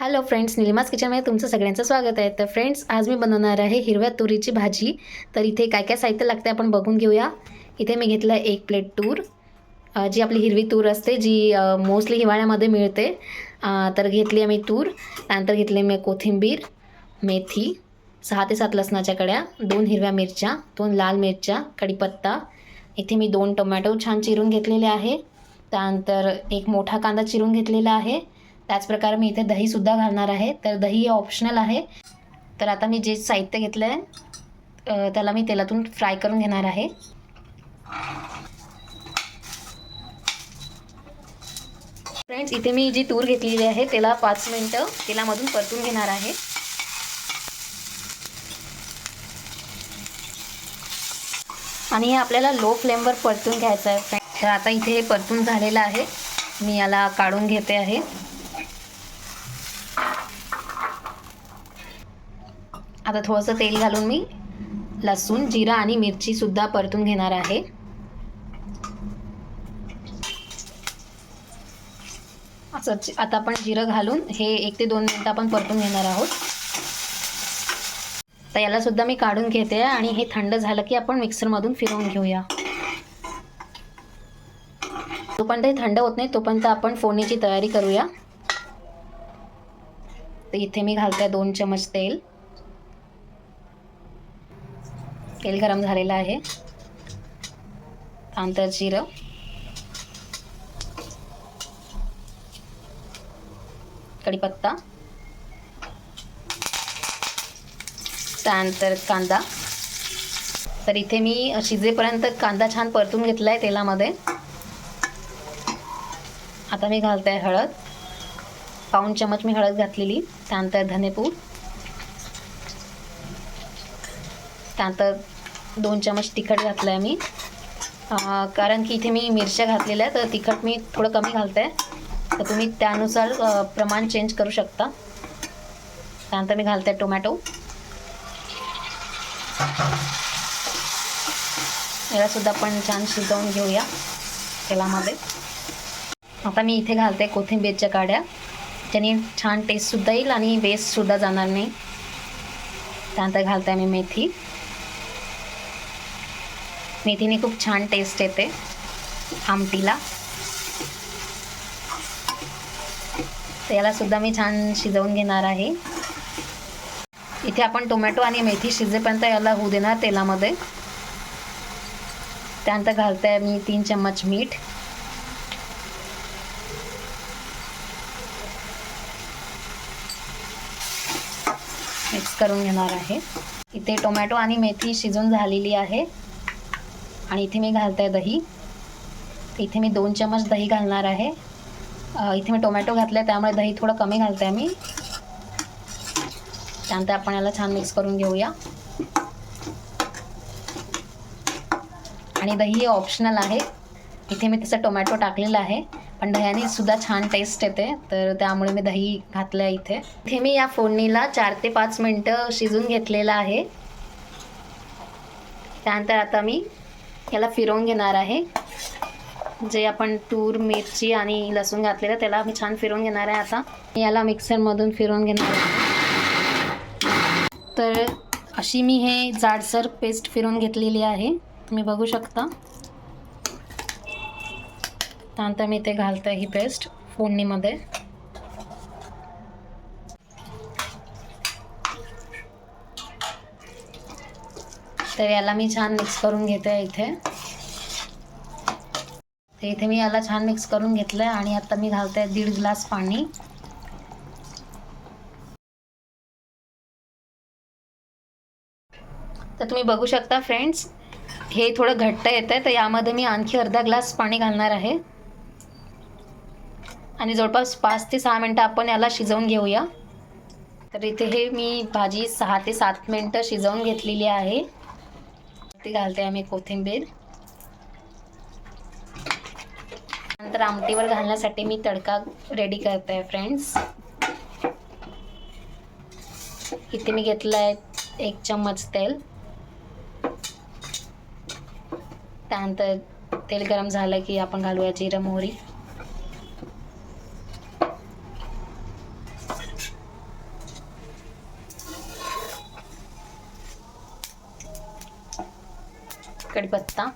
Hello friends निलिमास किचनमध्ये तुमचं सगळ्यांचं स्वागत आहे. तर फ्रेंड्स आज मी बनवणार आहे हिरव्या तुरीची भाजी. तर इथे काय काय साहित्य लागते आपण बघून घेऊया. इथे मी घेतलं आहे एक प्लेट तूर. जी आपली हिरवी तूर असते जी मोस्टली हिवाळ्यामध्ये मिळते. तर घेतली आहे मी तूर. त्यानंतर घेतली मी कोथिंबीर मेथी सहा ते सात लसणाच्या कड्या दोन हिरव्या मिरच्या दोन लाल मिरच्या कढीपत्ता. इथे मी दोन टोमॅटो छान चिरून घेतलेले आहे. त्यानंतर एक मोठा कांदा चिरून घेतलेला आहे. त्याचप्रकारे मी इथे दहीसुद्धा घालणार आहे. तर दही हे ऑप्शनल आहे. तर आता मी जे साहित्य घेतलं आहे त्याला मी तेलातून फ्राय करून घेणार आहे. फ्रेंड्स इथे मी जी तूर घेतलेली आहे त्याला पाच मिनटं तेलामधून परतून घेणार आहे. आणि हे आपल्याला लो फ्लेमवर परतून घ्यायचं आहे तर आता इथे हे परतून झालेलं आहे. मी याला काढून घेते आहे. आता थोडंसं तेल घालून मी लसूण जिरा आणि मिरचीसुद्धा परतून घेणार आहे. असं आता आपण जिरं घालून हे एक ते दोन मिनटं आपण परतून घेणार आहोत. तर यालासुद्धा मी काढून घेते आणि हे थंड झालं की आपण मिक्सरमधून फिरवून घेऊया. जोपर्यंत हे थंड होत नाही तोपर्यंत आपण फोडणीची तयारी करूया. तर इथे मी घालते दोन चमच तेल. तेल गरम झालेलं आहे. त्यानंतर जिरं. कढीपत्ता. त्यानंतर कांदा. तर इथे मी शिजेपर्यंत कांदा छान परतून घेतला आहे तेलामध्ये. आता मी घालते आहे हळद. पाऊण चमच मी हळद घातलेली. त्यानंतर धनेपूड. त्यानंतर दोन चमच तिखट घातलं आहे मी कारण की इथे मी मिरच्या घातलेल्या आहेत तर तिखट मी थोडं कमी घालते. तर तुम्ही त्यानुसार प्रमाण चेंज करू शकता. त्यानंतर मी घालते टोमॅटो. यालासुद्धा आपण छान शिजवून घेऊया तेलामध्ये. आता मी इथे घालते कोथिंबीरच्या काड्या. ज्याने छान टेस्टसुद्धा येईल आणि वेस्टसुद्धा जाणार नाही. त्यानंतर घालते मी मेथी. मेथीने खूप छान टेस्ट येते आमटीला. तर यालासुद्धा मी छान शिजवून घेणार आहे. इथे आपण टोमॅटो आणि मेथी शिजेपर्यंत याला होऊ देणार तेलामध्ये. त्यानंतर घालते आहे मी तीन चम्मच मीठ. मिक्स करून घेणार आहे. इथे टोमॅटो आणि मेथी शिजून झालेली आहे. आणि इथे मी घालते आहे दही. इथे मी दोन चमच दही घालणार आहे. इथे मी टोमॅटो घातले त्यामुळे दही थोडं कमी घालते आहे मी. त्यानंतर आपण याला छान मिक्स करून घेऊया. आणि दही हे ऑप्शनल आहे. इथे मी तसं टोमॅटो टाकलेलं आहे. पण दह्याने सुद्धा छान टेस्ट येते. तर त्यामुळे मी दही घातलं आहे इथे. इथे मी या फोडणीला चार ते पाच मिनटं शिजून घेतलेलं आहे. त्यानंतर आता मी याला फिरवून घेणार आहे. जे आपण तूर मिरची आणि लसूण घातलेलं त्याला मी छान फिरवून घेणार आहे आता. मी याला मिक्सरमधून फिरवून घेणार आहे. तर अशी मी हे जाडसर पेस्ट फिरवून घेतलेली आहे. तुम्ही बघू शकता. त्यानंतर मी ते घालतं ही पेस्ट फोडणीमध्ये. तर याला मी छान मिक्स करून घेते इथे. तर इथे मी याला छान मिक्स करून घेतलं आहे आणि आता मी घालते दीड ग्लास पाणी. तर तुम्ही बघू शकता फ्रेंड्स हे थोडं घट्ट येतं आहे तर यामध्ये मी आणखी अर्धा ग्लास पाणी घालणार आहे. आणि जवळपास पाच ते सहा मिनटं आपण याला शिजवून घेऊया. तर इथे हे मी भाजी सहा ते सात मिनटं शिजवून घेतलेली आहे. ती घालते आम्ही कोथिंबीर. नंतर आमटीवर घालण्यासाठी मी तडका रेडी करते आहे फ्रेंड्स इथे मी घेतलं आहे एक चम्मच तेल. त्यानंतर तेल गरम झालं की आपण घालूया जिरं मोहरी. कढीपत्ता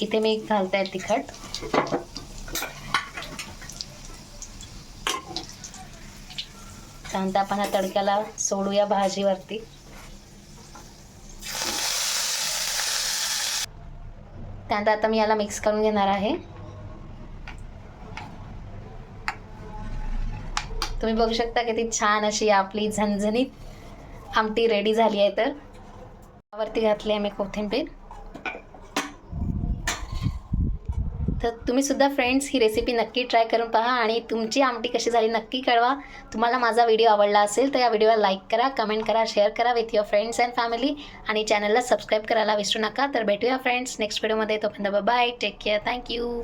इथे मी घालत आहे तिखट. त्यानंतर आपण हा तडक्याला सोडूया भाजीवरती. त्यानंतर आता मी याला मिक्स करून घेणार आहे. तुम्ही बघू शकता किती छान अशी आपली झणझणीत आमटी रेडी झाली आहे तर. वरती घातली आहे मी कोथिंबीर. तर तुम्ही सुद्धा फ्रेंड्स ही रेसिपी नक्की ट्राय करून पहा आणि तुमची आमटी कशी झाली नक्की कळवा. तुम्हाला माझा व्हिडिओ आवडला असेल तर या व्हिडिओला लाईक करा कमेंट करा शेअर करा with your friends and family आणि चॅनलला सबस्क्राईब करायला विसरू नका. तर भेटूया फ्रेंड्स नेक्स्ट व्हिडिओमध्ये तोपर्यंत बाय टेक केअर थँक्यू